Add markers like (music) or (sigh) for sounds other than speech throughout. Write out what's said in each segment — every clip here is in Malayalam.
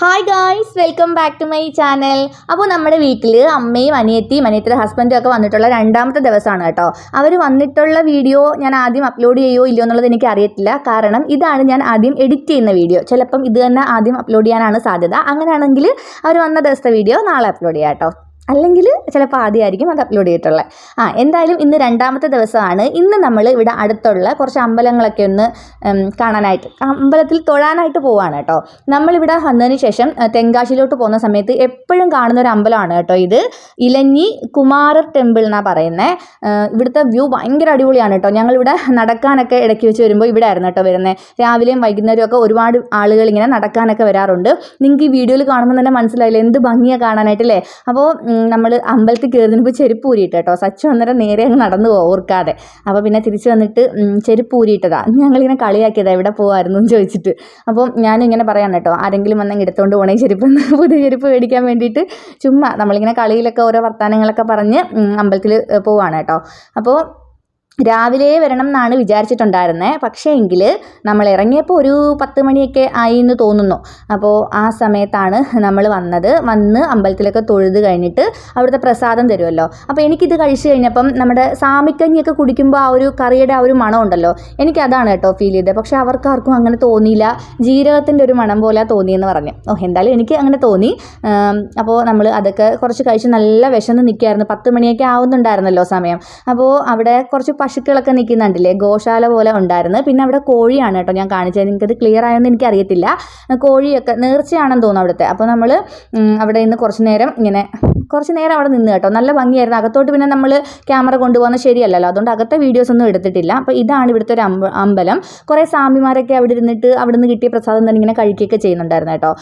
Hi guys welcome back to my channel അപ്പോൾ നമ്മുടെ വീട്ടിൽ അമ്മയും അനിയത്തിയും അനിയത്തിയുടെ ഹസ്ബൻഡും ഒക്കെ വന്നിട്ടുള്ള രണ്ടാമത്തെ ദിവസമാണ് കേട്ടോ. അവർ വന്നിട്ടുള്ള വീഡിയോ ഞാൻ ആദ്യം അപ്ലോഡ് ചെയ്യുമോ ഇല്ലയോ എന്നുള്ളത് എനിക്ക് അറിയത്തില്ല. കാരണം ഇതാണ് ഞാൻ ആദ്യം എഡിറ്റ് ചെയ്യുന്ന വീഡിയോ ചിലപ്പം ഇത് തന്നെ ആദ്യം അപ്ലോഡ് ചെയ്യാനാണ് സാധ്യത. അങ്ങനെയാണെങ്കിൽ അവർ വന്ന ദിവസത്തെ വീഡിയോ നാളെ അപ്ലോഡ് ചെയ്യാം കേട്ടോ. അല്ലെങ്കിൽ ചിലപ്പോൾ ആദ്യമായിരിക്കും അത് അപ്ലോഡ് ചെയ്തിട്ടുള്ളത് ആ എന്തായാലും ഇന്ന് രണ്ടാമത്തെ ദിവസമാണ്. ഇന്ന് നമ്മൾ ഇവിടെ അടുത്തുള്ള കുറച്ച് അമ്പലങ്ങളൊക്കെ ഒന്ന് കാണാനായിട്ട് അമ്പലത്തിൽ തൊഴാനായിട്ട് പോവാണ് കേട്ടോ. നമ്മളിവിടെ വന്നതിന് ശേഷം തെങ്കാശിയിലോട്ട് പോകുന്ന സമയത്ത് എപ്പോഴും കാണുന്ന ഒരു അമ്പലമാണ് കേട്ടോ ഇത്. ഇലഞ്ഞി കുമാരർ ടെമ്പിൾ എന്നാണ് പറയുന്നത് ഇവിടുത്തെ വ്യൂ ഭയങ്കര അടിപൊളിയാണ് കേട്ടോ. ഞങ്ങളിവിടെ നടക്കാനൊക്കെ ഇടയ്ക്ക് വെച്ച് വരുമ്പോൾ ഇവിടെ ആയിരുന്നു കേട്ടോ വരുന്നത് രാവിലെയും വൈകുന്നേരവും ഒക്കെ ഒരുപാട് ആളുകൾ ഇങ്ങനെ നടക്കാനൊക്കെ വരാറുണ്ട്. നിങ്ങൾക്ക് ഈ വീഡിയോയിൽ കാണുമ്പോൾ തന്നെ മനസ്സിലായില്ലേ? എന്ത് ഭംഗിയാണ് കാണാനായിട്ടല്ലേ? അപ്പോൾ നമ്മൾ അമ്പലത്തിൽ കയറുന്നപ്പോൾ ചെരുപ്പ് ഊരിയിട്ട് കേട്ടോ സച്ചു അന്നേരം നേരെ അങ്ങ് നടന്നു പോകും ഓർക്കാതെ. അപ്പോൾ പിന്നെ തിരിച്ചു വന്നിട്ട് ചെരുപ്പ് ഊരിയിട്ടതാ. ഞങ്ങളിങ്ങനെ കളിയാക്കിയതാ എവിടെ പോകുമായിരുന്നു എന്ന് ചോദിച്ചിട്ട്. അപ്പം ഞാനും ഇങ്ങനെ പറയാൻ കേട്ടോ ആരെങ്കിലും വന്നെങ്കിൽ എടുത്തുകൊണ്ട് പോകണേ ചെരുപ്പ് പുതിയ ചെരുപ്പ് മേടിക്കാൻ വേണ്ടിയിട്ട് ചുമ്മാ നമ്മളിങ്ങനെ കളിയിലൊക്കെ ഓരോ വർത്തമാനങ്ങളൊക്കെ പറഞ്ഞ് അമ്പലത്തിൽ പോവാണ് കേട്ടോ. അപ്പോൾ രാവിലെ വരണം എന്നാണ് വിചാരിച്ചിട്ടുണ്ടായിരുന്നത് പക്ഷേ എങ്കിൽ നമ്മൾ ഇറങ്ങിയപ്പോൾ ഒരു പത്ത് മണിയൊക്കെ ആയി എന്ന് തോന്നുന്നു. അപ്പോൾ ആ സമയത്താണ് നമ്മൾ വന്നത്. വന്ന് അമ്പലത്തിലൊക്കെ തൊഴുത് കഴിഞ്ഞിട്ട് അവിടുത്തെ പ്രസാദം തരുമല്ലോ അപ്പോൾ എനിക്കിത് കഴിച്ചു കഴിഞ്ഞപ്പം നമ്മുടെ സാമിക്കഞ്ഞിയൊക്കെ കുടിക്കുമ്പോൾ ആ ഒരു കറിയുടെ ആ ഒരു മണം ഉണ്ടല്ലോ. എനിക്ക് അതാണ് കേട്ടോ ഫീൽ ചെയ്തത്. പക്ഷേ അവർക്കാർക്കും അങ്ങനെ തോന്നിയില്ല. ജീരകത്തിന്റെ ഒരു മണം പോലെ തോന്നിയെന്ന് പറഞ്ഞു. ഓ എന്തായാലും എനിക്ക് അങ്ങനെ തോന്നി. അപ്പോൾ നമ്മൾ അതൊക്കെ കുറച്ച് കഴിച്ച് നല്ല വിശന്ന് നിൽക്കുകയായിരുന്നു പത്ത് മണിയൊക്കെ ആവുന്നുണ്ടായിരുന്നല്ലോ സമയം. അപ്പോൾ അവിടെ കുറച്ച് പശുക്കളൊക്കെ നിൽക്കുന്നുണ്ടല്ലേ? ഗോശാല പോലെ ഉണ്ടായിരുന്നു പിന്നെ അവിടെ കോഴിയാണ് കേട്ടോ ഞാൻ കാണിച്ചത്. നിങ്ങൾക്കത് ക്ലിയർ ആയെന്ന് എനിക്കറിയത്തില്ല. കോഴിയൊക്കെ നേർച്ചയാണെന്ന് തോന്നുന്നു അവിടുത്തെ. അപ്പോൾ നമ്മൾ അവിടെ നിന്ന് കുറച്ച് നേരം ഇങ്ങനെ കുറച്ച് നേരം അവിടെ നിന്ന് കേട്ടോ. നല്ല ഭംഗിയായിരുന്നു. അകത്തോട്ട് പിന്നെ നമ്മൾ ക്യാമറ കൊണ്ടുപോകുന്നത് ശരിയല്ലല്ലോ. അതുകൊണ്ട് അകത്തെ വീഡിയോസ് ഒന്നും എടുത്തിട്ടില്ല. അപ്പോൾ ഇതാണ് ഇവിടുത്തെ ഒരു അമ്പലം. കുറേ സ്വാമിമാരൊക്കെ അവിടെ ഇരുന്നിട്ട് അവിടെ നിന്ന് കിട്ടിയ പ്രസാദം തന്നെ ഇങ്ങനെ കഴിക്കുകയൊക്കെ ചെയ്യുന്നുണ്ടായിരുന്നു കേട്ടോ.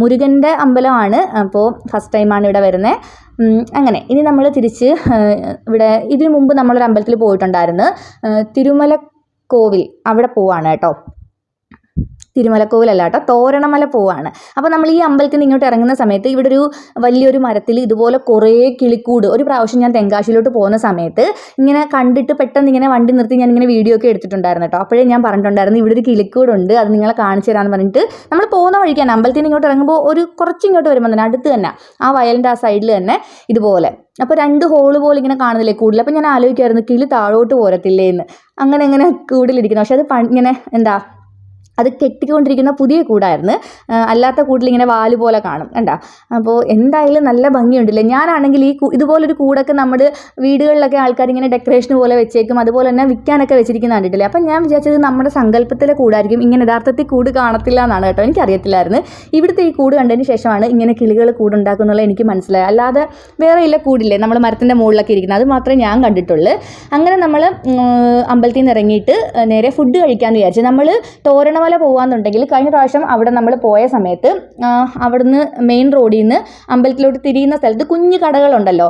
മുരുകന്റെ അമ്പലമാണ്. അപ്പോൾ ഫസ്റ്റ് ടൈമാണ് ഇവിടെ വരുന്നത്. അങ്ങനെ. ഇനി നമ്മൾ തിരിച്ച് ഇവിടെ ഇതിനു മുമ്പ് നമ്മളൊരു അമ്പലത്തിൽ പോയിട്ടുണ്ടായിരുന്നു. തിരുമല കോവിൽ അവിടെ പോവാണ് കേട്ടോ. തിരുമലക്കോവിലല്ല കേട്ടോ തോരണമല പോവാണ്. അപ്പോൾ നമ്മൾ ഈ അമ്പലത്തിൽ നിന്ന് ഇങ്ങോട്ട് ഇറങ്ങുന്ന സമയത്ത് ഇവിടെ ഒരു വലിയൊരു മരത്തിൽ ഇതുപോലെ കുറേ കിളിക്കൂട് ഒരു പ്രാവശ്യം ഞാൻ തെങ്കാശിയിലോട്ട് പോകുന്ന സമയത്ത് ഇങ്ങനെ കണ്ടിട്ട് പെട്ടെന്ന് ഇങ്ങനെ വണ്ടി നിർത്തി ഞാൻ ഇങ്ങനെ വീഡിയോ ഒക്കെ എടുത്തിട്ടുണ്ടായിരുന്നു കേട്ടോ. അപ്പോഴേ ഞാൻ പറഞ്ഞിട്ടുണ്ടായിരുന്നു ഇവിടെ ഒരു കിളിക്കൂടുണ്ട് അത് നിങ്ങളെ കാണിച്ചു തരാമെന്ന് പറഞ്ഞിട്ട് നമ്മൾ പോകുന്ന വഴിക്കാണ്. അമ്പലത്തിൽ നിന്ന് ഇങ്ങോട്ട് ഇറങ്ങുമ്പോൾ ഒരു കുറച്ച് ഇങ്ങോട്ട് വരുമ്പോൾ തന്നെ അടുത്ത് തന്നെ ആ വയലിന്റെ ആ സൈഡിൽ തന്നെ ഇതുപോലെ. അപ്പോൾ രണ്ട് ഹോൾ പോലെ ഇങ്ങനെ കാണുന്നില്ലേ കൂടുതൽ. അപ്പോൾ ഞാൻ ആലോചിക്കുമായിരുന്നു കിളി താഴോട്ട് പോരത്തില്ലേ എന്ന് അങ്ങനെ അങ്ങനെ കൂടിലിരിക്കുന്നു. പക്ഷെ അത് ഇങ്ങനെ എന്താ അത് കെട്ടിക്കൊണ്ടിരിക്കുന്ന പുതിയ കൂടായിരുന്നു. അല്ലാത്ത കൂടിൽ ഇങ്ങനെ വാൽ പോലെ കാണും. കണ്ട? അപ്പോൾ എന്തായാലും നല്ല ഭംഗിയുണ്ടല്ലേ? ഞാനാണെങ്കിൽ ഈ ഇതുപോലൊരു കൂടൊക്കെ നമ്മുടെ വീടുകളിലൊക്കെ ആൾക്കാർ ഇങ്ങനെ ഡെക്കറേഷൻ പോലെ വെച്ചേക്കും അതുപോലെ തന്നെ വിൽക്കാനൊക്കെ വെച്ചിരിക്കുന്ന കണ്ടിട്ടില്ലേ? അപ്പം ഞാൻ വിചാരിച്ചത് നമ്മുടെ സങ്കല്പത്തിലെ കൂടായിരിക്കും. ഇങ്ങനെ യഥാർത്ഥത്തിൽ കൂട് കാണത്തില്ല എന്നാണ് കേട്ടോ എനിക്കറിയത്തില്ലായിരുന്നു. ഇവിടുത്തെ ഈ കൂട് കണ്ടതിന് ശേഷമാണ് ഇങ്ങനെ കിളികൾ കൂടുണ്ടാക്കുന്നുള്ള എനിക്ക് മനസ്സിലായത്. അല്ലാതെ വേറെ ഇല്ല കൂടില്ലേ? നമ്മൾ മരത്തിന്റെ മുകളിലൊക്കെ ഇരിക്കുന്നത്. അത് മാത്രമേ ഞാൻ കണ്ടിട്ടുള്ളൂ. അങ്ങനെ നമ്മൾ അമ്പലത്തിൽ നിന്ന് ഇറങ്ങിയിട്ട് നേരെ ഫുഡ് കഴിക്കാമെന്ന് വിചാരിച്ചു. നമ്മൾ തോരണമല പോകാമെന്നുണ്ടെങ്കിൽ കഴിഞ്ഞ പ്രാവശ്യം അവിടെ നമ്മൾ പോയ സമയത്ത് അവിടുന്ന് മെയിൻ റോഡിൽ നിന്ന് അമ്പലത്തിലോട്ട് തിരിയുന്ന സ്ഥലത്ത് കുഞ്ഞു കടകളുണ്ടല്ലോ.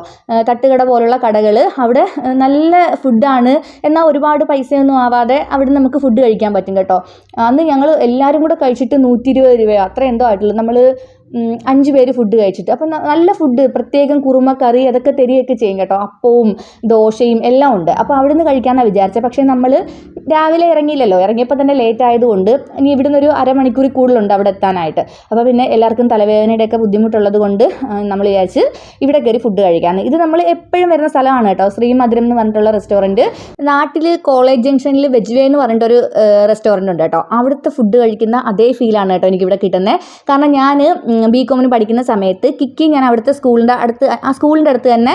തട്ടുകട പോലുള്ള കടകൾ. അവിടെ നല്ല ഫുഡാണ് എന്നാൽ ഒരുപാട് പൈസയൊന്നും ആവാതെ അവിടെ നമുക്ക് ഫുഡ് കഴിക്കാൻ പറ്റും കേട്ടോ. അന്ന് ഞങ്ങൾ എല്ലാവരും കൂടെ കഴിച്ചിട്ട് നൂറ്റി ഇരുപത് രൂപയോ അത്ര എന്തോ ആയിട്ടുള്ളൂ. നമ്മൾ അഞ്ച് പേര് ഫുഡ് കഴിച്ചിട്ട്. അപ്പം നല്ല ഫുഡ് പ്രത്യേകം കുറുമ കറി അതൊക്കെ തരികയൊക്കെ ചെയ്യും കേട്ടോ. അപ്പവും ദോശയും എല്ലാം ഉണ്ട്. അപ്പോൾ അവിടെ നിന്ന് കഴിക്കാമെന്നാണ് വിചാരിച്ചത് പക്ഷേ നമ്മൾ രാവിലെ ഇറങ്ങിയില്ലല്ലോ. ഇറങ്ങിയപ്പോൾ തന്നെ ലേറ്റ് ആയതുകൊണ്ട് ഇനി ഇവിടുന്ന് ഒരു അരമണിക്കൂർ കൂടുതലുണ്ട് അവിടെ എത്താനായിട്ട്. അപ്പോൾ പിന്നെ എല്ലാവർക്കും തലവേദനയുടെ ഒക്കെ ബുദ്ധിമുട്ടുള്ളത് കൊണ്ട് നമ്മൾ വിചാരിച്ച് ഇവിടെ കയറി ഫുഡ് കഴിക്കാമെന്ന് ഇത് നമ്മൾ എപ്പോഴും വരുന്ന സ്ഥലമാണ് കേട്ടോ. ശ്രീമധുരം എന്ന് പറഞ്ഞിട്ടുള്ള റെസ്റ്റോറന്റ് നാട്ടിൽ കോളേജ് ജംഗ്ഷനിൽ വെജ്വേ എന്ന് പറഞ്ഞിട്ടൊരു റെസ്റ്റോറന്റ് ഉണ്ട് കേട്ടോ. അവിടുത്തെ ഫുഡ് കഴിക്കുന്ന അതേ ഫീലാണ് കേട്ടോ എനിക്കിവിടെ കിട്ടുന്നത് കാരണം ഞാൻ ബി കോമിന് പഠിക്കുന്ന സമയത്ത് കിക്കി ഞാൻ അവിടുത്തെ സ്കൂളിന്റെ അടുത്ത് ആ സ്കൂളിന്റെ അടുത്ത് തന്നെ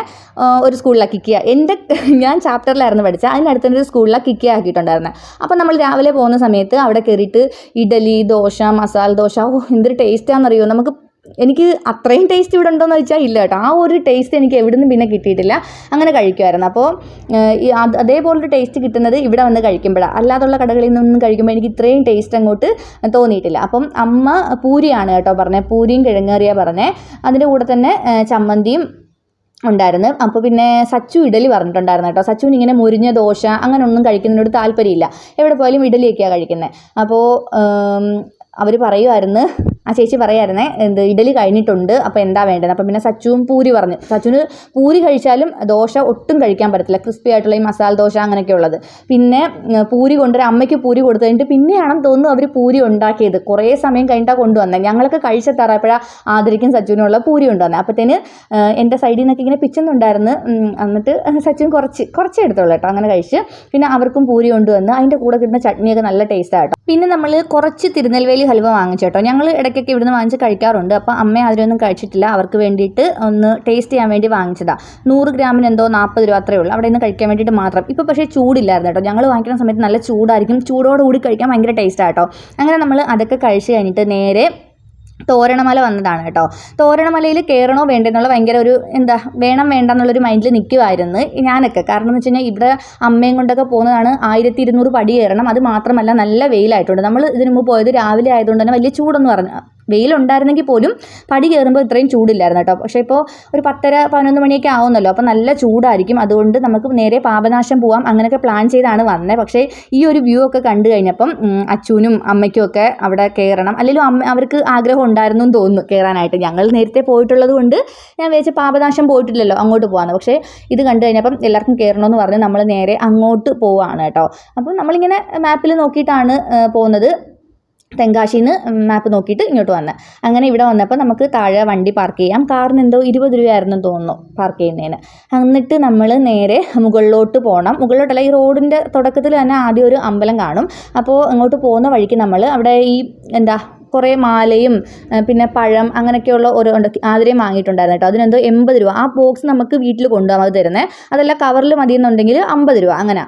ഒരു സ്കൂളിലാണ് കിക്കിയ എന്റെ (laughs) ഞാൻ ചാപ്റ്ററിലായിരുന്നു പഠിച്ചത്. അതിനടുത്ത് തന്നെ ഒരു സ്കൂളിലാണ് കിക്കിയ ആക്കിയിട്ടുണ്ടായിരുന്നത് അപ്പോൾ നമ്മൾ രാവിലെ പോകുന്ന സമയത്ത് അവിടെ കയറിയിട്ട് ഇഡലി ദോശ മസാല ദോശ ഓ എന്തൊരു ടേസ്റ്റാണെന്നറിയോ നമുക്ക് എനിക്ക് അത്രയും ടേസ്റ്റ് ഇവിടെ ഉണ്ടോയെന്ന് ചോദിച്ചാൽ ഇല്ല കേട്ടോ. ആ ഒരു ടേസ്റ്റ് എനിക്ക് എവിടെ നിന്നും പിന്നെ കിട്ടിയിട്ടില്ല. അങ്ങനെ കഴിക്കുമായിരുന്നു അപ്പോൾ അതേപോലൊരു ടേസ്റ്റ് കിട്ടുന്നത് ഇവിടെ വന്ന് കഴിക്കുമ്പോഴാണ് അല്ലാതുള്ള കടകളിൽ നിന്നൊന്നും കഴിക്കുമ്പോൾ എനിക്ക് ഇത്രയും ടേസ്റ്റ് അങ്ങോട്ട് തോന്നിയിട്ടില്ല. അപ്പം അമ്മ പൂരിയാണ് കേട്ടോ പറഞ്ഞത് പൂരിയും കിഴങ്ങേറിയാണ് പറഞ്ഞത് അതിന്റെ കൂടെ തന്നെ ചമ്മന്തിയും ഉണ്ടായിരുന്നു. അപ്പോൾ പിന്നെ സച്ചു ഇഡലി പറഞ്ഞിട്ടുണ്ടായിരുന്നു കേട്ടോ. സച്ചുവിന് ഇങ്ങനെ മുരിഞ്ഞ ദോശ അങ്ങനെ ഒന്നും കഴിക്കുന്നതിനോട് താല്പര്യമില്ല. എവിടെ പോയാലും ഇഡലിയൊക്കെയാണ് കഴിക്കുന്നത് അപ്പോൾ അവർ പറയുമായിരുന്നു ആ ചേച്ചി പറയായിരുന്നേ എന്ത് ഇഡലി കഴിഞ്ഞിട്ടുണ്ട് അപ്പോൾ എന്താ വേണ്ടത്? അപ്പോൾ പിന്നെ സച്ചുവും പൂരി പറഞ്ഞു. സച്ചുവിന് പൂരി കഴിച്ചാലും ദോശ ഒട്ടും കഴിക്കാൻ പറ്റത്തില്ല. ക്രിസ്പി ആയിട്ടുള്ള ഈ മസാല ദോശ അങ്ങനെയൊക്കെ ഉള്ളത്. പിന്നെ പൂരി കൊണ്ടുവരാൻ അമ്മയ്ക്ക് പൂരി കൊടുത്തു കഴിഞ്ഞിട്ട് പിന്നെയാണെന്ന് തോന്നുന്നു അവർ പൂരി ഉണ്ടാക്കിയത്. കുറേ സമയം കഴിഞ്ഞിട്ടാണ് കൊണ്ടുവന്നത് ഞങ്ങളൊക്കെ കഴിച്ചെത്താറപ്പോഴാണ് ആദരിക്കും സച്ചുവിനുള്ള പൂരി കൊണ്ടുവന്നത് അപ്പോഴത്തേന് എന്റെ സൈഡിൽ നിന്നൊക്കെ ഇങ്ങനെ പിച്ചുന്നുണ്ടായിരുന്നു. എന്നിട്ട് സച്ചുൻ കുറച്ച് കുറച്ചേ എടുത്തുള്ളൂ കേട്ടോ. അങ്ങനെ കഴിച്ച്. പിന്നെ അവർക്കും പൂരി കൊണ്ടുവന്ന് അതിന്റെ കൂടെ കിട്ടുന്ന ചട്നിയൊക്കെ നല്ല ടേസ്റ്റാണ് കേട്ടോ. പിന്നെ നമ്മൾ കുറച്ച് തിരുനെൽവേലി ഹൽവ വാങ്ങിച്ചു കേട്ടോ. ഞങ്ങൾ ഇടയ്ക്കൊക്കെ ഇവിടുന്ന് വാങ്ങിച്ച് കഴിക്കാറുണ്ട്. അപ്പോൾ അമ്മ അതിലൊന്നും കഴിച്ചിട്ടില്ല. അവർക്ക് വേണ്ടിയിട്ട് ഒന്ന് ടേസ്റ്റ് ചെയ്യാൻ വേണ്ടി വാങ്ങിച്ചതാണ് നൂറ് ഗ്രാമിന് എന്തോ നാൽപ്പത് രൂപ അത്രയേ ഉള്ളൂ. അവിടെ നിന്ന് കഴിക്കാൻ വേണ്ടിയിട്ട് മാത്രം. ഇപ്പോൾ പക്ഷേ ചൂടില്ലായിരുന്നു കേട്ടോ. ഞങ്ങൾ വാങ്ങിക്കുന്ന സമയത്ത് നല്ല ചൂടായിരിക്കും. ചൂടോടുകൂടി കഴിക്കാൻ ഭയങ്കര ടേസ്റ്റാണ് കേട്ടോ. അങ്ങനെ നമ്മൾ അതൊക്കെ കഴിച്ച് കഴിഞ്ഞിട്ട് നേരെ തോരണമല വന്നതാണ് കേട്ടോ. തോരണമലയിൽ കയറണോ വേണ്ടെന്നുള്ള ഭയങ്കര ഒരു എന്താ വേണം വേണ്ട എന്നുള്ളൊരു മൈൻഡിൽ നിൽക്കുമായിരുന്നു ഞാനൊക്കെ. കാരണം എന്ന് വെച്ച് കഴിഞ്ഞാൽ ഇവിടെ അമ്മയും കൊണ്ടൊക്കെ പോകുന്നതാണ് ആയിരത്തി ഇരുന്നൂറ് പടി കയറണം. അത് മാത്രമല്ല നല്ല വെയിലായിട്ടുണ്ട്. നമ്മൾ ഇതിനു മുമ്പ് പോയത് രാവിലെ ആയതുകൊണ്ട് തന്നെ വലിയ ചൂടൊന്നും പറഞ്ഞു വെയിലുണ്ടായിരുന്നെങ്കിൽ പോലും പടി കയറുമ്പോൾ ഇത്രയും ചൂടില്ലായിരുന്നു കേട്ടോ. പക്ഷേ ഇപ്പോൾ ഒരു പത്തര പതിനൊന്ന് മണിയൊക്കെ ആവുന്നല്ലോ. അപ്പോൾ നല്ല ചൂടായിരിക്കും. അതുകൊണ്ട് നമുക്ക് നേരെ പാപനാശം പോവാം. അങ്ങനെയൊക്കെ പ്ലാൻ ചെയ്താണ് വന്നത് പക്ഷേ ഈ ഒരു വ്യൂ ഒക്കെ കണ്ടു കഴിഞ്ഞപ്പം അച്ഛനും അമ്മയ്ക്കും ഒക്കെ അവിടെ കയറണം. അല്ലെങ്കിൽ അമ്മ അവർക്ക് ആഗ്രഹം ഉണ്ടായിരുന്നു എന്ന് തോന്നുന്നു കയറാനായിട്ട്. ഞങ്ങൾ നേരത്തെ പോയിട്ടുള്ളത് കൊണ്ട് ഞാൻ വിചാരിച്ച പാപനാശം പോയിട്ടില്ലല്ലോ അങ്ങോട്ട് പോകാമെന്ന് പക്ഷേ ഇത് കണ്ടു കഴിഞ്ഞപ്പം എല്ലാവർക്കും കയറണമെന്ന് പറഞ്ഞ് നമ്മൾ നേരെ അങ്ങോട്ട് പോവാണ് കേട്ടോ. അപ്പം നമ്മളിങ്ങനെ മാപ്പിൽ നോക്കിയിട്ടാണ് പോകുന്നത്. തെങ്കാശിന്ന് മാപ്പ് നോക്കിയിട്ട് ഇങ്ങോട്ട് വന്നത് അങ്ങനെ ഇവിടെ വന്നപ്പോൾ നമുക്ക് താഴെ വണ്ടി പാർക്ക് ചെയ്യാം. കാറിന് എന്തോ ഇരുപത് രൂപയായിരുന്നു തോന്നുന്നു പാർക്ക് ചെയ്യുന്നതിന്. എന്നിട്ട് നമ്മൾ നേരെ മുകളിലോട്ട് പോകണം മുകളിലോട്ടല്ല ഈ റോഡിന്റെ തുടക്കത്തിൽ തന്നെ ആദ്യം ഒരു അമ്പലം കാണും. അപ്പോൾ ഇങ്ങോട്ട് പോകുന്ന വഴിക്ക് നമ്മൾ അവിടെ ഈ എന്താ കുറേ മാലയും പിന്നെ പഴം അങ്ങനെയൊക്കെയുള്ള ഓരോ ആതിരയും വാങ്ങിയിട്ടുണ്ടായിരുന്നു കേട്ടോ. അതിനെന്തോ എൺപത് രൂപ. ആ ബോക്സ് നമുക്ക് വീട്ടിൽ കൊണ്ടുപോകാൻ അത് തരുന്നത് അതല്ല കവറിൽ മതിയെന്നുണ്ടെങ്കിൽ അമ്പത് രൂപ. അങ്ങനെ.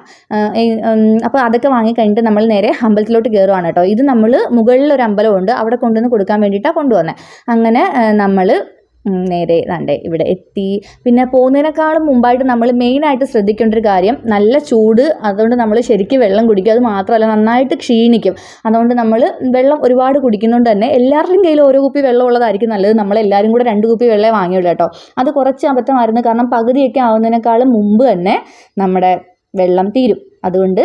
അപ്പോൾ അതൊക്കെ വാങ്ങി കഴിഞ്ഞിട്ട് നമ്മൾ നേരെ അമ്പലത്തിലോട്ട് കയറുവാണ് കേട്ടോ. ഇത് നമ്മൾ മുകളിൽ ഒരു അമ്പലമുണ്ട്. അവിടെ കൊണ്ടുവന്ന് കൊടുക്കാൻ വേണ്ടിയിട്ടാണ് കൊണ്ടുവന്നത് അങ്ങനെ നമ്മൾ നേരെ ദാണ്ടെ ഇവിടെ എത്തി. പിന്നെ പോകുന്നതിനേക്കാളും മുമ്പായിട്ട് നമ്മൾ മെയിനായിട്ട് ശ്രദ്ധിക്കേണ്ട ഒരു കാര്യം നല്ല ചൂട് അതുകൊണ്ട് നമ്മൾ ശരിക്കും വെള്ളം കുടിക്കും അത് മാത്രമല്ല നന്നായിട്ട് ക്ഷീണിക്കും. അതുകൊണ്ട് നമ്മൾ വെള്ളം ഒരുപാട് കുടിക്കുന്നതുകൊണ്ട് തന്നെ എല്ലാവരുടെയും കയ്യിൽ ഓരോ കുപ്പി വെള്ളം ഉള്ളതായിരിക്കും നല്ലത്. നമ്മളെല്ലാവരും കൂടെ രണ്ട് കുപ്പി വെള്ളമേ വാങ്ങിയുള്ളൂ കേട്ടോ. അത് കുറച്ച് അബദ്ധമായിരുന്നു. കാരണം പകുതിയൊക്കെ ആവുന്നതിനേക്കാളും മുമ്പ് തന്നെ നമ്മുടെ വെള്ളം തീരും. അതുകൊണ്ട്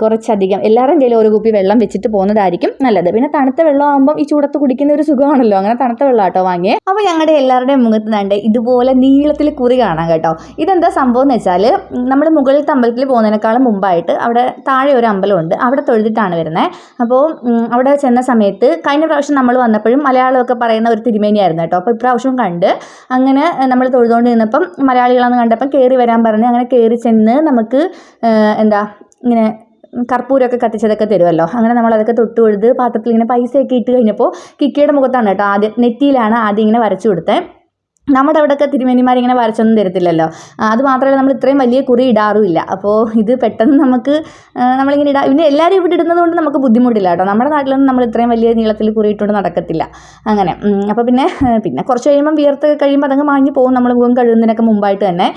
കുറച്ചധികം എല്ലാവരുടെയും കയ്യിൽ ഓരോ കുപ്പി വെള്ളം വെച്ചിട്ട് പോകുന്നതായിരിക്കും നല്ലത്. പിന്നെ തണുത്ത വെള്ളം ആകുമ്പോൾ ഈ ചൂടത്ത് കുടിക്കുന്ന ഒരു സുഖമാണല്ലോ. അങ്ങനെ തണുത്ത വെള്ളം കേട്ടോ വാങ്ങിയേ. അപ്പോൾ ഞങ്ങളുടെ എല്ലാവരുടെയും മുഖത്ത് നണ്ട് ഇതുപോലെ നീളത്തിൽ കുറി കാണാം കേട്ടോ. ഇതെന്താ സംഭവം എന്ന് വെച്ചാൽ നമ്മൾ മുകളിലത്തെ അമ്പലത്തിൽ പോകുന്നതിനേക്കാളും മുമ്പായിട്ട് അവിടെ താഴെ ഒരു അമ്പലമുണ്ട്. അവിടെ തൊഴുതിട്ടാണ് വരുന്നത് അപ്പോൾ അവിടെ ചെന്ന സമയത്ത് കഴിഞ്ഞ പ്രാവശ്യം നമ്മൾ വന്നപ്പോഴും മലയാളമൊക്കെ പറയുന്ന ഒരു തിരുമേനിയായിരുന്നു കേട്ടോ. അപ്പോൾ ഇപ്രാവശ്യം കണ്ട് അങ്ങനെ നമ്മൾ തൊഴുതുകൊണ്ട് നിന്നപ്പം മലയാളികളെന്ന് കണ്ടപ്പം കയറി വരാൻ പറഞ്ഞ് അങ്ങനെ കയറി ചെന്ന് നമുക്ക് എന്താ ഇങ്ങനെ കർപ്പൂരമൊക്കെ കത്തിച്ചതൊക്കെ തരുമല്ലോ. അങ്ങനെ നമ്മൾ അതൊക്കെ തൊട്ട് കൊടുത്ത് പാത്രത്തിൽ ഇങ്ങനെ പൈസയൊക്കെ ഇട്ട് കഴിഞ്ഞപ്പോൾ കിക്കിയുടെ മുഖത്താണ് കേട്ടോ ആദ്യം നെറ്റിയിലാണ് ആദ്യം ഇങ്ങനെ വരച്ചു കൊടുത്തത് നമ്മുടെ അവിടെയൊക്കെ തിരുമേനിമാർ ഇങ്ങനെ വരച്ചൊന്നും തരത്തില്ലല്ലോ. അത് മാത്രമല്ല നമ്മൾ ഇത്രയും വലിയ കുറി ഇടാറുമില്ല. അപ്പോൾ ഇത് പെട്ടെന്ന് നമുക്ക് നമ്മളിങ്ങനെ ഇടാം പിന്നെ എല്ലാവരും ഇവിടെ ഇടുന്നത് കൊണ്ട് നമുക്ക് ബുദ്ധിമുട്ടില്ല കേട്ടോ. നമ്മുടെ നാട്ടിലൊന്നും നമ്മൾ ഇത്രയും വലിയ നീളത്തിൽ കുറി ഇട്ടുകൊണ്ട് നടക്കത്തില്ല. അങ്ങനെ അപ്പോൾ പിന്നെ പിന്നെ കുറച്ച് കഴിയുമ്പം വിയർത്ത് കഴിയുമ്പോൾ അതങ്ങ് മാഞ്ഞ് പോകും. നമ്മൾ മുഖം കഴുകുന്നതിനൊക്കെ മുമ്പായിട്ട് തന്നെ.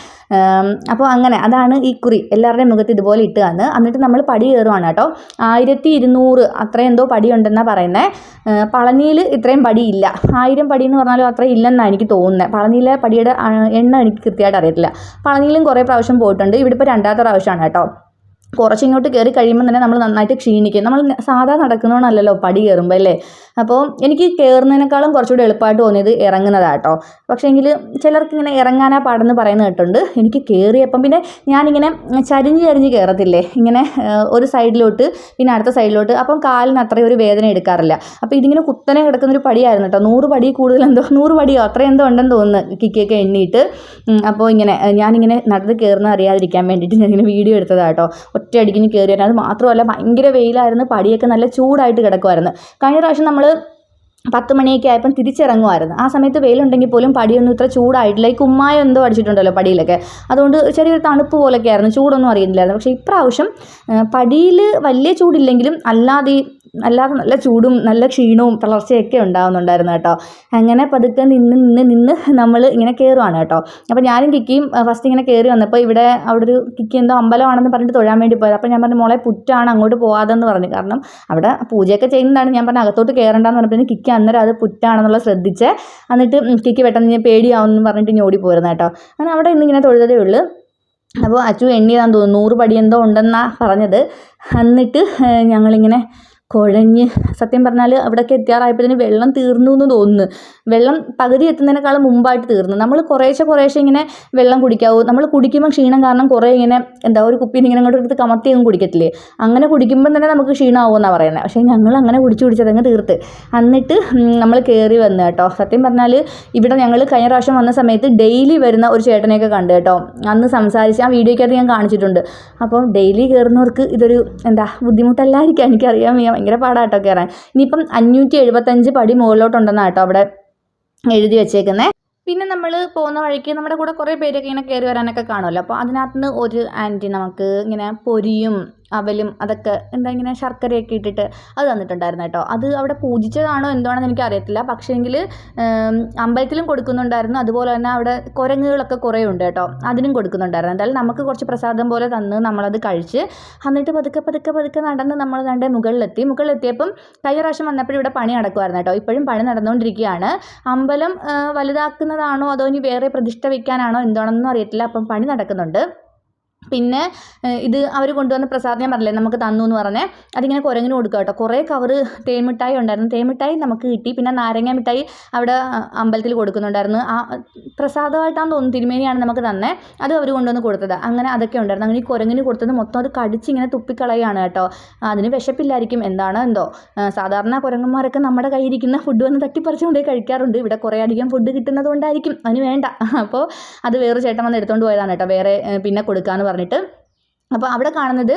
അപ്പോൾ അങ്ങനെ അതാണ് ഈ കുറി. എല്ലാവരുടെയും മുഖത്ത് ഇതുപോലെ ഇട്ടുകയെന്ന് എന്നിട്ട് നമ്മൾ പടി കയറുവാണ് കേട്ടോ. ആയിരത്തി ഇരുന്നൂറ് അത്രയും എന്തോ പടിയുണ്ടെന്നാണ് പറയുന്നത് പളനിയിൽ ഇത്രയും പടിയില്ല. ആയിരം പടി എന്ന് പറഞ്ഞാലും അത്രയും ഇല്ലെന്നാണ് എനിക്ക് തോന്നുന്നത് പളനിയിലെ പടിയുടെ എണ്ണം എനിക്ക് കൃത്യമായിട്ട് അറിയത്തില്ല. പളനിയിലും കുറേ പ്രാവശ്യം പോയിട്ടുണ്ട്. ഇവിടെ ഇപ്പോൾ രണ്ടാമത്തെ പ്രാവശ്യമാണ് കേട്ടോ. കുറച്ചിങ്ങോട്ട് കയറി കഴിയുമ്പോൾ തന്നെ നമ്മൾ നന്നായിട്ട് ക്ഷീണിക്കും. നമ്മൾ സാധാ നടക്കുന്നതുകൊണ്ടല്ലോ പടി കയറുമ്പോൾ അല്ലേ? അപ്പോൾ എനിക്ക് കയറുന്നതിനേക്കാളും കുറച്ചുകൂടി എളുപ്പമായിട്ട് തോന്നിയത് ഇറങ്ങുന്നതാട്ടോ. പക്ഷേ എങ്കിൽ ചിലർക്ക് ഇങ്ങനെ ഇറങ്ങാനാ പാടെന്ന് പറയുന്നത് കേട്ടുണ്ട് എനിക്ക് കയറിയപ്പം പിന്നെ ഞാനിങ്ങനെ ചരിഞ്ഞ് ചരിഞ്ഞ് കയറത്തില്ലേ ഇങ്ങനെ ഒരു സൈഡിലോട്ട് പിന്നെ അടുത്ത സൈഡിലോട്ട്. അപ്പം കാലിന് അത്രയും ഒരു വേദന എടുക്കാറില്ല. അപ്പോൾ ഇതിങ്ങനെ കുത്തനെ കിടക്കുന്നൊരു പടിയായിരുന്നു കേട്ടോ. നൂറ് പടി കൂടുതൽ എന്തോ നൂറ് പടിയോ അത്രയും എന്തോ ഉണ്ടെന്ന് തോന്നുന്നു കിക്കൊക്കെ എണ്ണിയിട്ട് അപ്പോൾ ഇങ്ങനെ ഞാനിങ്ങനെ നടന്ന് കയറുന്ന അറിയാതിരിക്കാൻ വേണ്ടിയിട്ട് ഞാനിങ്ങനെ വീഡിയോ എടുത്തതാട്ടോ. ഒറ്റയടിക്കിന് കയറി വരാൻ അത് മാത്രമല്ല ഭയങ്കര വെയിലായിരുന്നു പടിയൊക്കെ നല്ല ചൂടായിട്ട് കിടക്കുമായിരുന്നു കഴിഞ്ഞ പ്രാവശ്യം നമ്മൾ പത്ത് മണിയൊക്കെ ആയപ്പം തിരിച്ചിറങ്ങുമായിരുന്നു ആ സമയത്ത് വെയിലുണ്ടെങ്കിൽ പോലും പടിയൊന്നും ഇത്ര ചൂടായിട്ടില്ല. ഈ കുമ്മായ എന്തോ അടിച്ചിട്ടുണ്ടല്ലോ പടിയിലൊക്കെ. അതുകൊണ്ട് ചെറിയൊരു തണുപ്പ് പോലൊക്കെ ആയിരുന്നു. ചൂടൊന്നും അറിയുന്നില്ലായിരുന്നു. പക്ഷേ ഇപ്രാവശ്യം പടിയിൽ വലിയ ചൂടില്ലെങ്കിലും അല്ലാതെ അല്ലാതെ നല്ല ചൂടും നല്ല ക്ഷീണവും തളർച്ചയൊക്കെ ഉണ്ടാകുന്നുണ്ടായിരുന്നു കേട്ടോ. അങ്ങനെ പതുക്കെ നിന്ന് നിന്ന് നിന്ന് നമ്മൾ ഇങ്ങനെ കയറുവാണ് കേട്ടോ. അപ്പോൾ ഞാനും കിക്കിയും ഫസ്റ്റ് ഇങ്ങനെ കയറി വന്നപ്പോൾ ഇവിടെ അവിടെ ഒരു കിക്കി എന്തോ അമ്പലമാണെന്ന് പറഞ്ഞിട്ട് തൊഴാൻ വേണ്ടി പോയത്. അപ്പോൾ ഞാൻ പറഞ്ഞു മോളെ പുറ്റാണ് അങ്ങോട്ട് പോകാതെന്ന് പറഞ്ഞു. കാരണം അവിടെ പൂജയൊക്കെ ചെയ്യുന്നതാണ്. ഞാൻ പറഞ്ഞ അകത്തോട്ട് കയറേണ്ടെന്ന് പറഞ്ഞപ്പോൾ കിക്കി അന്നേരം അത് പുറ്റാണെന്നുള്ള ശ്രദ്ധിച്ച് എന്നിട്ട് കിക്ക് പെട്ടെന്ന് ഞാൻ പേടിയാവുമെന്ന് പറഞ്ഞിട്ട് ഞാൻ ഓടി പോരുന്നു കേട്ടോ. അങ്ങനെ അവിടെ ഇന്നിങ്ങനെ തൊഴുതതേ ഉള്ളൂ. അപ്പോൾ അച്ചു എണ്ണിയതാന്ന് തോന്നുന്നു. നൂറ് പടി എന്തോ ഉണ്ടെന്നാണ് പറഞ്ഞത്. എന്നിട്ട് ഞങ്ങളിങ്ങനെ കുഴഞ്ഞ്. സത്യം പറഞ്ഞാൽ അവിടെയൊക്കെ എത്തിയാറായപ്പോഴത്തേന് വെള്ളം തീർന്നു എന്ന് തോന്നുന്നു. വെള്ളം പകുതി എത്തുന്നതിനേക്കാളും മുമ്പായിട്ട് തീർന്നു. നമ്മൾ കുറേശ്ശെ കുറേശ്ശെ ഇങ്ങനെ വെള്ളം കുടിക്കാവൂ. നമ്മൾ കുടിക്കുമ്പോൾ ക്ഷീണം കാരണം കുറേ ഇങ്ങനെ എന്താ ഒരു കുപ്പിയിൽ ഇങ്ങനെ അങ്ങോട്ട് എടുത്ത് കമത്തിയൊന്നും കുടിക്കത്തില്ലേ? അങ്ങനെ കുടിക്കുമ്പോൾ തന്നെ നമുക്ക് ക്ഷീണമാവുമെന്നാണ് പറയുന്നത് പക്ഷേ ഞങ്ങൾ അങ്ങനെ കുടിച്ച് കുടിച്ചതങ്ങ് തീർത്ത്. എന്നിട്ട് നമ്മൾ കയറി വന്നു കേട്ടോ. സത്യം പറഞ്ഞാൽ ഇവിടെ ഞങ്ങൾ കഴിഞ്ഞ പ്രാവശ്യം വന്ന സമയത്ത് ഡെയിലി വരുന്ന ഒരു ചേട്ടനെയൊക്കെ കണ്ടു കേട്ടോ. അന്ന് സംസാരിച്ച് ആ വീഡിയോയ്ക്കകത്ത് ഞാൻ കാണിച്ചിട്ടുണ്ട്. അപ്പം ഡെയിലി കയറുന്നവർക്ക് ഇതൊരു എന്താ ബുദ്ധിമുട്ടല്ലായിരിക്കാം. എനിക്കറിയാൻ വയ്യ ഭയങ്കര പാടാട്ടോ കയറാൻ ഇനിയിപ്പം അഞ്ഞൂറ്റി എഴുപത്തഞ്ച് പടി മുകളിലോട്ടുണ്ടെന്നാണ് കേട്ടോ അവിടെ എഴുതി വെച്ചേക്കുന്നത് പിന്നെ നമ്മൾ പോകുന്ന വഴിക്ക് നമ്മുടെ കൂടെ കുറേ പേരൊക്കെ ഇങ്ങനെ കയറി വരാനൊക്കെ കാണുമല്ലോ. അപ്പോൾ അതിനകത്ത് നിന്ന് ഒരു ആന്റി നമുക്ക് ഇങ്ങനെ പൊരിയും അവലും അതൊക്കെ എന്താ ഇങ്ങനെ ശർക്കരയൊക്കെ ഇട്ടിട്ട് അത് തന്നിട്ടുണ്ടായിരുന്നു കേട്ടോ. അത് അവിടെ പൂജിച്ചതാണോ എന്താണെന്ന് എനിക്ക് അറിയത്തില്ല പക്ഷേ പക്ഷേങ്കിൽ അമ്പലത്തിലും കൊടുക്കുന്നുണ്ടായിരുന്നു. അതുപോലെ തന്നെ അവിടെ കുരങ്ങുകളൊക്കെ കുറേ ഉണ്ട് കേട്ടോ. അതിനും കൊടുക്കുന്നുണ്ടായിരുന്നു. എന്തായാലും നമുക്ക് കുറച്ച് പ്രസാദം പോലെ തന്ന് നമ്മളത് കഴിച്ച് എന്നിട്ട് പതുക്കെ പതുക്കെ പതുക്കെ നടന്ന് നമ്മൾ കണ്ട് മുകളിലെത്തി. മുകളിലെത്തിയപ്പം കഴിഞ്ഞ പ്രാവശ്യം വന്നപ്പോഴും ഇവിടെ പണി നടക്കുമായിരുന്നു കേട്ടോ. ഇപ്പോഴും പണി നടന്നുകൊണ്ടിരിക്കുകയാണ്. അമ്പലം വലുതാക്കുന്നതാണോ അതോ ഇനി വേറെ പ്രതിഷ്ഠ വയ്ക്കാനാണോ എന്താണെന്നും അറിയത്തില്ല. അപ്പം പണി നടക്കുന്നുണ്ട്. പിന്നെ ഇത് അവർ കൊണ്ടുവന്ന പ്രസാദം ഞാൻ പറഞ്ഞില്ലേ നമുക്ക് തന്നു എന്ന് പറഞ്ഞേ. അതിങ്ങനെ കുരങ്ങിന് കൊടുക്കുക കേട്ടോ. കുറേ കവറ് തേൻമിഠായി ഉണ്ടായിരുന്നു. തേൻമിഠായി നമുക്ക് കിട്ടി. പിന്നെ നാരങ്ങ മിഠായി അവിടെ അമ്പലത്തിൽ കൊടുക്കുന്നുണ്ടായിരുന്നു. ആ പ്രസാദമായിട്ടാണെന്ന് തോന്നുന്നു തിരുമേനിയാണ് നമുക്ക് തന്നെ. അത് അവർ കൊണ്ടുവന്ന് കൊടുത്തത്. അങ്ങനെ അതൊക്കെ ഉണ്ടായിരുന്നു. അങ്ങനെ ഈ കുരങ്ങിന് കൊടുത്തത് മൊത്തം അത് കടിച്ച് ഇങ്ങനെ തുപ്പിക്കളയാണ് കേട്ടോ. അതിന് വിശപ്പില്ലായിരിക്കും. എന്താണ് എന്തോ? സാധാരണ കുരങ്ങന്മാരൊക്കെ നമ്മുടെ കയ്യിരിക്കുന്ന ഫുഡ് വന്ന് തട്ടിപ്പറിച്ച് കൊണ്ടുപോയി കഴിക്കാറുണ്ട്. ഇവിടെ കുറേ അധികം ഫുഡ് കിട്ടുന്നത് കൊണ്ടായിരിക്കും. അതിന് വേണ്ട. അപ്പോൾ അത് വേറെ ചേട്ടൻ വന്ന് എടുത്തുകൊണ്ട് പോയതാണ് കേട്ടോ. വേറെ പിന്നെ കൊടുക്കാമെന്ന് പറഞ്ഞിട്ട്. അപ്പോൾ അവിടെ കാണുന്നത്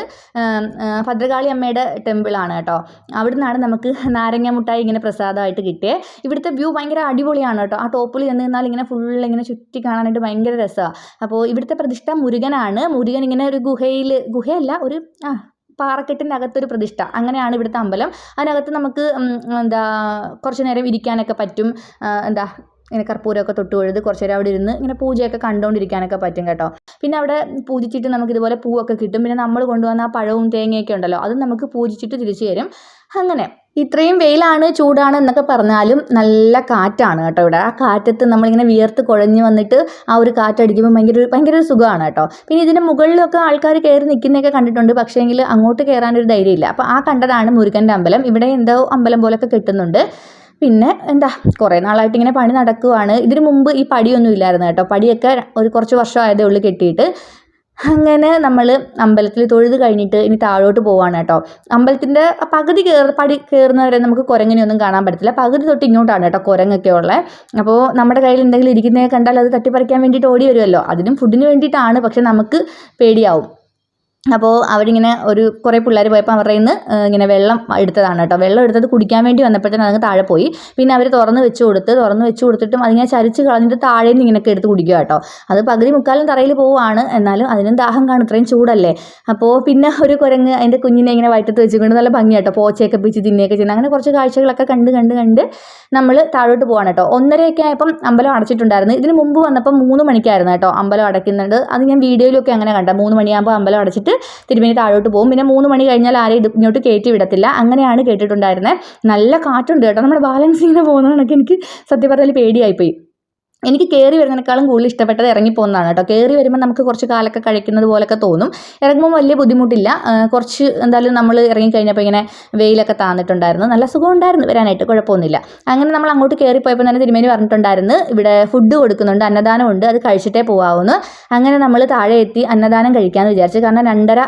ഭദ്രകാളി അമ്മയുടെ ടെമ്പിളാണ് കേട്ടോ. അവിടെ നിന്നാണ് നമുക്ക് നാരങ്ങ മുട്ടായി ഇങ്ങനെ പ്രസാദമായിട്ട് കിട്ടിയത് ഇവിടുത്തെ വ്യൂ ഭയങ്കര അടിപൊളിയാണ് കേട്ടോ. ആ ടോപ്പിൽ ചെന്ന് നിന്നാൽ ഇങ്ങനെ ഫുൾ ഇങ്ങനെ ചുറ്റി കാണാനായിട്ട് ഭയങ്കര രസമാണ് അപ്പോൾ ഇവിടുത്തെ പ്രതിഷ്ഠ മുരുകനാണ്. മുരുകൻ ഇങ്ങനെ ഒരു ഗുഹയിൽ ഗുഹയല്ല ഒരു ആ പാറക്കെട്ടിന്റെ അകത്തൊരു പ്രതിഷ്ഠ. അങ്ങനെയാണ് ഇവിടുത്തെ അമ്പലം. അതിനകത്ത് നമുക്ക് എന്താ കുറച്ച് നേരം ഇരിക്കാനൊക്കെ പറ്റും. എന്താ ഇങ്ങനെ കർപ്പൂരമൊക്കെ തൊട്ട് കൊഴുത് കുറച്ച് നേരം അവിടെ ഇരുന്ന് ഇങ്ങനെ പൂജയൊക്കെ കണ്ടുകൊണ്ടിരിക്കാനൊക്കെ പറ്റും കേട്ടോ. പിന്നെ അവിടെ പൂജിച്ചിട്ട് നമുക്ക് ഇതുപോലെ പൂവൊക്കെ കിട്ടും. പിന്നെ നമ്മൾ കൊണ്ടുവന്ന ആ പഴവും തേങ്ങയൊക്കെ ഉണ്ടല്ലോ അത് നമുക്ക് പൂജിച്ചിട്ട് തിരിച്ചു തരും. അങ്ങനെ ഇത്രയും വെയിലാണ് ചൂടാണ് എന്നൊക്കെ പറഞ്ഞാലും നല്ല കാറ്റാണ് കേട്ടോ ഇവിടെ. ആ കാറ്റത്ത് നമ്മളിങ്ങനെ വിയർത്ത് കുഴഞ്ഞു വന്നിട്ട് ആ ഒരു കാറ്റടിക്കുമ്പോൾ ഭയങ്കര ഒരു- ഭയങ്കര ഒരു സുഖമാണ് കേട്ടോ. പിന്നെ ഇതിന്റെ മുകളിലൊക്കെ ആൾക്കാർ കയറി നിൽക്കുന്നതൊക്കെ കണ്ടിട്ടുണ്ട്. പക്ഷേങ്കിൽ അങ്ങോട്ട് കയറാനൊരു ധൈര്യമില്ല. അപ്പോൾ ആ കണ്ടതാണ് മുരുകന്റെ അമ്പലം. ഇവിടെ എന്തോ അമ്പലം പോലൊക്കെ കിട്ടുന്നുണ്ട്. പിന്നെ എന്താ കുറേ നാളായിട്ട് ഇങ്ങനെ പണി നടക്കുവാണ്. ഇതിനു മുമ്പ് ഈ പടിയൊന്നും ഇല്ലായിരുന്നു കേട്ടോ. പടിയൊക്കെ ഒരു കുറച്ച് വർഷം ആയതേ ഉള്ളൂ കെട്ടിയിട്ട്. അങ്ങനെ നമ്മൾ അമ്പലത്തിൽ തൊഴുത് കഴിഞ്ഞിട്ട് ഇനി താഴോട്ട് പോവാണ് കേട്ടോ. അമ്പലത്തിന്റെ പകുതി കയറി പടി കയറുന്നവരെ നമുക്ക് കുരങ്ങിനെയൊന്നും കാണാൻ പറ്റത്തില്ല. പകുതി തൊട്ട് ഇങ്ങോട്ടാണ് കേട്ടോ കുരങ്ങൊക്കെ ഉള്ളത് അപ്പോൾ നമ്മുടെ കയ്യിൽ എന്തെങ്കിലും ഇരിക്കുന്നതിനെ കണ്ടാൽ അത് തട്ടിപ്പറിക്കാൻ വേണ്ടിയിട്ട് ഓടി വരുമല്ലോ. അതിനും ഫുഡിന് വേണ്ടിയിട്ടാണ്. പക്ഷെ നമുക്ക് പേടിയാവും. അപ്പോൾ അവരിങ്ങനെ ഒരു കുറേ പിള്ളേർ പോയപ്പോൾ അവരുടെ നിന്ന് ഇങ്ങനെ വെള്ളം എടുത്തതാണ് കേട്ടോ. വെള്ളം എടുത്തത് കുടിക്കാൻ വേണ്ടി വന്നപ്പോഴത്തേനും അതങ്ങ് താഴെ പോയി. പിന്നെ അവർ തുറന്ന് വെച്ച് കൊടുത്ത് തുറന്ന് വെച്ച് കൊടുത്തിട്ടും അതിങ്ങനെ ചരിച്ച് കളഞ്ഞിട്ട് താഴെ നിന്ന് ഇങ്ങനെയൊക്കെ എടുത്ത് കുടിക്കുക കേട്ടോ. അത് പകുതി മുക്കാലും തറയിൽ പോവുകയാണ്. എന്നാലും അതിനും ദാഹം കാണും. ഇത്രയും ചൂടല്ലേ? അപ്പോൾ പിന്നെ ഒരു കുരങ്ങ് അതിന്റെ കുഞ്ഞിനെ ഇങ്ങനെ വയറ്റത്ത് വെച്ചുകൊണ്ട് നല്ല ഭംഗി കേട്ടോ. പോച്ചയൊക്കെ പിച്ച് തിന്നുകയൊക്കെ ചെയ്യുന്നത്. അങ്ങനെ കുറച്ച് കാഴ്ചകളൊക്കെ കണ്ട് കണ്ട് കണ്ട് നമ്മൾ താഴോട്ട് പോവാണ് കേട്ടോ. ഒന്നരയൊക്കെ ആയപ്പം അമ്പലം അടച്ചിട്ടുണ്ടായിരുന്നു. ഇതിന് മുമ്പ് വന്നപ്പോൾ മൂന്ന് മണിക്കായിരുന്നു കേട്ടോ അമ്പലം അടയ്ക്കുന്നുണ്ട് അത് ഞാൻ വീഡിയോയിലൊക്കെ അങ്ങനെ കണ്ട മൂന്ന് മണിയാകുമ്പോൾ അമ്പലം അടച്ചിട്ട് തിരുമേനി താഴോട്ട് പോകും. പിന്നെ മൂന്ന് മണി കഴിഞ്ഞാൽ ആരെയും ഇത് ഇങ്ങോട്ട് കയറ്റി വിടത്തില്ല. അങ്ങനെയാണ് കേട്ടിട്ടുണ്ടായിരുന്നത് നല്ല കാറ്റുണ്ട് കേട്ടോ. നമ്മുടെ ബാലൻസ് ഇങ്ങനെ പോകുന്ന കണക്ക് എനിക്ക് സത്യം പറഞ്ഞാൽ പേടിയായിപ്പോയി. എനിക്ക് കയറി വരുന്നതിനേക്കാളും കൂടുതൽ ഇഷ്ടപ്പെട്ടത് ഇറങ്ങി പോകുന്നതാണ് കേട്ടോ. കയറി വരുമ്പോൾ നമുക്ക് കുറച്ച് കാലൊക്കെ കഴിക്കുന്നത് പോലൊക്കെ തോന്നും. ഇറങ്ങുമ്പോൾ വലിയ ബുദ്ധിമുട്ടില്ല. കുറച്ച് എന്തായാലും നമ്മൾ ഇറങ്ങി കഴിഞ്ഞപ്പോൾ ഇങ്ങനെ വെയിലൊക്കെ താന്നിട്ടുണ്ടായിരുന്നു. നല്ല സുഖം ഉണ്ടായിരുന്നു വരാനായിട്ട് കുഴപ്പമൊന്നുമില്ല. അങ്ങനെ നമ്മൾ അങ്ങോട്ട് കയറി പോയപ്പോൾ തന്നെ തിരുമേനി പറഞ്ഞിട്ടുണ്ടായിരുന്നു ഇവിടെ ഫുഡ് കൊടുക്കുന്നുണ്ട് അന്നദാനമുണ്ട് അത് കഴിച്ചിട്ടേ പോകാവുന്നു അങ്ങനെ നമ്മൾ താഴെ എത്തി അന്നദാനം കഴിക്കാമെന്ന് വിചാരിച്ചു. കാരണം രണ്ടര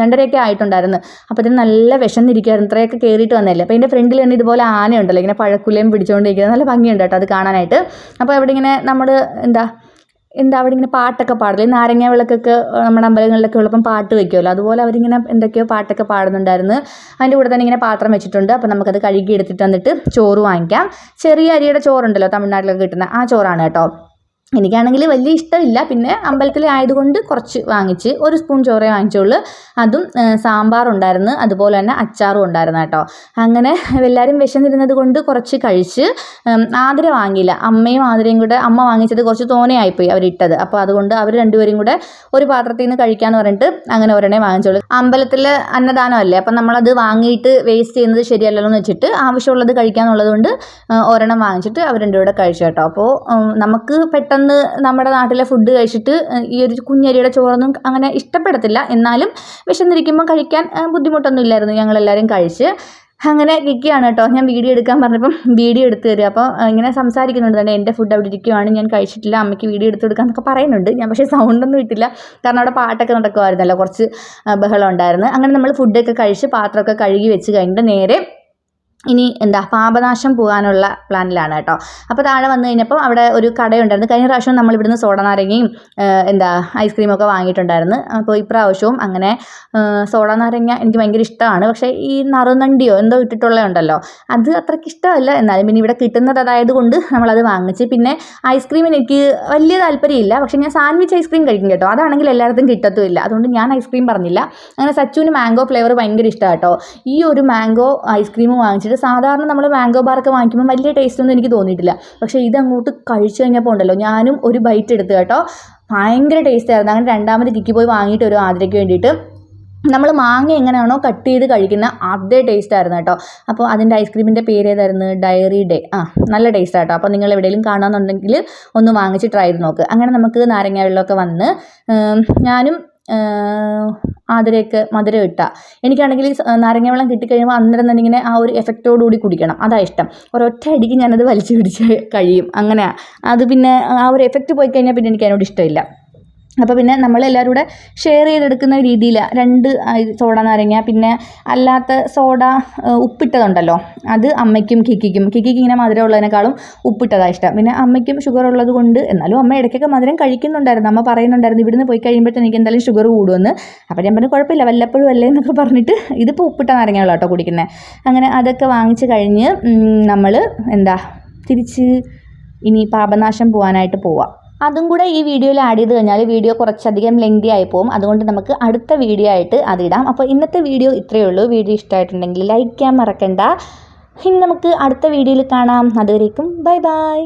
രണ്ടരയൊക്കെ ആയിട്ടുണ്ടായിരുന്നു. അപ്പോൾ ഇതിന് നല്ല വിശന്നിരിക്കുമായിരുന്നു ഇത്രയൊക്കെ കയറിയിട്ട് വന്നതല്ലേ. അപ്പോൾ എന്റെ ഫ്രണ്ടിൽ തന്നെ ഇതുപോലെ ആനയുണ്ടല്ലോ ഇങ്ങനെ പഴക്കുലയും പിടിച്ചുകൊണ്ടിരിക്കുന്നത്. നല്ല ഭംഗിയുണ്ട് കേട്ടോ അത് കാണാനായിട്ട്. അപ്പോൾ അവിടെ ഇങ്ങനെ നമ്മൾ എന്താ എന്താ ഇങ്ങനെ പാട്ടൊക്കെ പാടില്ലേ? നാരങ്ങ വിളക്കൊക്കെ നമ്മുടെ അമ്പലങ്ങളിലൊക്കെ ഉള്ളപ്പം പാട്ട് വെക്കുമല്ലോ അതുപോലെ അവരിങ്ങനെ എന്തൊക്കെയോ പാട്ടൊക്കെ പാടുന്നുണ്ടായിരുന്നു. അതിന്റെ കൂടെ തന്നെ ഇങ്ങനെ പാത്രം വെച്ചിട്ടുണ്ട്. അപ്പോൾ നമുക്കത് കഴുകി എടുത്തിട്ട് വന്നിട്ട് ചോറ് വാങ്ങിക്കാം. ചെറിയ അരിയുടെ ചോറുണ്ടല്ലോ തമിഴ്നാട്ടിലൊക്കെ കിട്ടുന്ന ആ ചോറാണ് കേട്ടോ. എനിക്കാണെങ്കിൽ വലിയ ഇഷ്ടമില്ല. പിന്നെ അമ്പലത്തിൽ ആയതുകൊണ്ട് കുറച്ച് വാങ്ങിച്ച് ഒരു സ്പൂൺ ചോറേ വാങ്ങിച്ചുള്ളൂ. അതും സാമ്പാറുണ്ടായിരുന്നു. അതുപോലെ തന്നെ അച്ചാറും ഉണ്ടായിരുന്നു കേട്ടോ. അങ്ങനെ എല്ലാവരും വിശന്നിരുന്നത് കൊണ്ട് കുറച്ച് കഴിച്ച് ആതിര വാങ്ങിയില്ല. അമ്മയും ആതിരയും കൂടെ അമ്മ വാങ്ങിച്ചത് കുറച്ച് തോനെയായിപ്പോയി അവരിട്ടത്. അപ്പോൾ അതുകൊണ്ട് അവർ രണ്ടുപേരും കൂടെ ഒരു പാത്രത്തിൽ നിന്ന് കഴിക്കാമെന്ന് പറഞ്ഞിട്ട് അങ്ങനെ ഒരെണ്ണേ വാങ്ങിച്ചോളൂ അമ്പലത്തിൽ അന്നദാനമല്ലേ അപ്പം നമ്മളത് വാങ്ങിയിട്ട് വേസ്റ്റ് ചെയ്യുന്നത് ശരിയല്ലല്ലോ എന്ന് വെച്ചിട്ട് ആവശ്യമുള്ളത് കഴിക്കാമെന്നുള്ളത് കൊണ്ട് ഒരെണ്ണം വാങ്ങിച്ചിട്ട് അവർ രണ്ടുപേരും കൂടെ കഴിച്ചു കേട്ടോ. അപ്പോൾ നമുക്ക് പെട്ടെന്ന് നമ്മുടെ നാട്ടിലെ ഫുഡ് കഴിച്ചിട്ട് ഈ ഒരു കുഞ്ഞരിയുടെ ചോറൊന്നും അങ്ങനെ ഇഷ്ടപ്പെടത്തില്ല. എന്നാലും വിശന്നിരിക്കുമ്പോൾ കഴിക്കാൻ ബുദ്ധിമുട്ടൊന്നും ഇല്ലായിരുന്നു ഞങ്ങളെല്ലാവരും കഴിച്ച്. അങ്ങനെ ഇരിക്കുകയാണ് കേട്ടോ. ഞാൻ വീഡിയോ എടുക്കാൻ പറഞ്ഞപ്പം വീഡിയോ എടുത്ത് തരും. അപ്പോൾ ഇങ്ങനെ സംസാരിക്കുന്നുണ്ട്. തന്നെ എന്റെ ഫുഡ് അവിടെ ഇരിക്കുവാണ്. ഞാൻ കഴിച്ചിട്ടില്ല. അമ്മയ്ക്ക് വീഡിയോ എടുത്ത് കൊടുക്കുക എന്നൊക്കെ പറയുന്നുണ്ട്. ഞാൻ പക്ഷേ സൗണ്ടൊന്നും ഇട്ടില്ല. കാരണം അവിടെ പാട്ടൊക്കെ നടക്കുമായിരുന്നല്ലോ. കുറച്ച് ബഹളം ഉണ്ടായിരുന്നു. അങ്ങനെ നമ്മൾ ഫുഡൊക്കെ കഴിച്ച് പാത്രമൊക്കെ കഴുകി വെച്ച് കഴിഞ്ഞിട്ട് നേരെ ഇനി എന്താ പാപനാശം പോകാനുള്ള പ്ലാനിലാണ് കേട്ടോ. അപ്പോൾ താഴെ വന്നു കഴിഞ്ഞപ്പോൾ അവിടെ ഒരു കടയുണ്ടായിരുന്നു. കഴിഞ്ഞ പ്രാവശ്യം നമ്മൾ ഇവിടുന്ന് സോഡ നാരങ്ങയും എന്താ ഐസ്ക്രീമൊക്കെ വാങ്ങിയിട്ടുണ്ടായിരുന്നു. അപ്പോൾ ഇപ്രാവശ്യവും അങ്ങനെ സോഡ നാരങ്ങ എനിക്ക് ഭയങ്കര ഇഷ്ടമാണ്. പക്ഷേ ഈ നറുനണ്ടിയോ എന്തോ ഇട്ടിട്ടുള്ളതുണ്ടല്ലോ അത് അത്രയ്ക്ക് ഇഷ്ടമല്ല. എന്നാലും പിന്നെ ഇവിടെ കിട്ടുന്നത് അതായത് കൊണ്ട് നമ്മളത് വാങ്ങിച്ച്. പിന്നെ ഐസ്ക്രീമിന് എനിക്ക് വലിയ താല്പര്യമില്ല. പക്ഷേ ഞാൻ സാൻഡ്വിച്ച് ഐസ്ക്രീം കഴിക്കും കേട്ടോ. അതാണെങ്കിൽ എല്ലായിടത്തും കിട്ടത്തുമില്ല. അതുകൊണ്ട് ഞാൻ ഐസ്ക്രീം പറഞ്ഞില്ല. അങ്ങനെ സച്ചുവിന് മാംഗോ ഫ്ലേവർ ഭയങ്കര ഇഷ്ടമാണ് കേട്ടോ. ഈ ഒരു മാംഗോ ഐസ്ക്രീം വാങ്ങിച്ചിട്ട് സാധാരണ നമ്മൾ മാംഗോ ബാർക്ക് വാങ്ങിക്കുമ്പോൾ വലിയ ടേസ്റ്റൊന്നും എനിക്ക് തോന്നിയിട്ടില്ല. പക്ഷേ ഇത് അങ്ങോട്ട് കഴിച്ചു കഴിഞ്ഞപ്പോൾ ഉണ്ടല്ലോ ഞാനും ഒരു ബൈറ്റ് എടുത്ത് കേട്ടോ. ഭയങ്കര ടേസ്റ്റ് ആയിരുന്നു. അങ്ങനെ രണ്ടാമത് കിക്കി പോയി വാങ്ങിയിട്ട് ഒരു ആതിരയ്ക്ക് വേണ്ടിയിട്ട്. നമ്മൾ മാങ്ങ എങ്ങനെയാണോ കട്ട് ചെയ്ത് കഴിക്കുന്ന അതേ ടേസ്റ്റ് ആയിരുന്നു കേട്ടോ. അപ്പോൾ അതിന്റെ ഐസ്ക്രീമിന്റെ പേര് ഏതായിരുന്നു? ഡയറി ഡേ ആ നല്ല ടേസ്റ്റ് ആട്ടോ. അപ്പോൾ നിങ്ങൾ എവിടെയെങ്കിലും കാണാമെന്നുണ്ടെങ്കിൽ ഒന്ന് വാങ്ങിച്ച് ട്രൈ ചെയ്ത് നോക്ക്. അങ്ങനെ നമുക്ക് നാരങ്ങ വെള്ളമൊക്കെ വന്ന് ഞാനും ആതിരയൊക്കെ മധുരം ഇട്ട. എനിക്കാണെങ്കിൽ നാരങ്ങ വെള്ളം കിട്ടിക്കഴിയുമ്പോൾ അന്നേരം തന്നെ ഇങ്ങനെ ആ ഒരു എഫക്റ്റോടുകൂടി കുടിക്കണം. അതാ ഇഷ്ടം. ഒരൊറ്റ അടിക്ക് ഞാനത് വലിച്ചു പിടിച്ച് കഴിയും. അങ്ങനെയാണ് അത് പിന്നെ ആ ഒരു എഫക്റ്റ് പോയി കഴിഞ്ഞാൽ പിന്നെ എനിക്ക് അതിനോട് ഇഷ്ടമില്ല. അപ്പോൾ പിന്നെ നമ്മളെല്ലാവരും കൂടെ ഷെയർ ചെയ്തെടുക്കുന്ന രീതിയിൽ രണ്ട് സോഡ നാരങ്ങ പിന്നെ അല്ലാത്ത സോഡ ഉപ്പിട്ടതുണ്ടല്ലോ അത് അമ്മയ്ക്കും കിക്കിക്കും. കിക്കിക്ക് ഇങ്ങനെ മധുരം ഉള്ളതിനേക്കാളും ഉപ്പിട്ടതാണ് ഇഷ്ടം. പിന്നെ അമ്മയ്ക്കും ഷുഗർ ഉള്ളത് കൊണ്ട് എന്നാലും അമ്മ ഇടയ്ക്കൊക്കെ മധുരം കഴിക്കുന്നുണ്ടായിരുന്നു. അമ്മ പറയുന്നുണ്ടായിരുന്നു ഇവിടുന്ന് പോയി കഴിയുമ്പോഴത്തേക്ക് എനിക്ക് എന്തായാലും ഷുഗർ കൂടുമെന്ന്. അപ്പോൾ ഞാൻ പറഞ്ഞു കുഴപ്പമില്ല വല്ലപ്പോഴും അല്ലേ? എന്നൊക്കെ പറഞ്ഞിട്ട് ഇതിപ്പോൾ ഉപ്പിട്ട നാരങ്ങയുള്ള കേട്ടോ കുടിക്കുന്നത് അങ്ങനെ അതൊക്കെ വാങ്ങിച്ച് കഴിഞ്ഞ് നമ്മൾ എന്താ തിരിച്ച് ഇനി പാപനാശം പോകാനായിട്ട് പോവാം. അതും കൂടെ ഈ വീഡിയോയിൽ ആഡ് ചെയ്ത് കഴിഞ്ഞാൽ വീഡിയോ കുറച്ചധികം ലെങ്തി ആയി പോകും. അതുകൊണ്ട് നമുക്ക് അടുത്ത വീഡിയോ ആയിട്ട് അതിടാം അപ്പോൾ ഇന്നത്തെ വീഡിയോ ഇത്രയേ ഉള്ളൂ. വീഡിയോ ഇഷ്ടമായിട്ടുണ്ടെങ്കിൽ ലൈക്ക് ചെയ്യാൻ മറക്കണ്ട. ഇനി നമുക്ക് അടുത്ത വീഡിയോയിൽ കാണാം. അതുവരേക്കും ബൈ ബൈ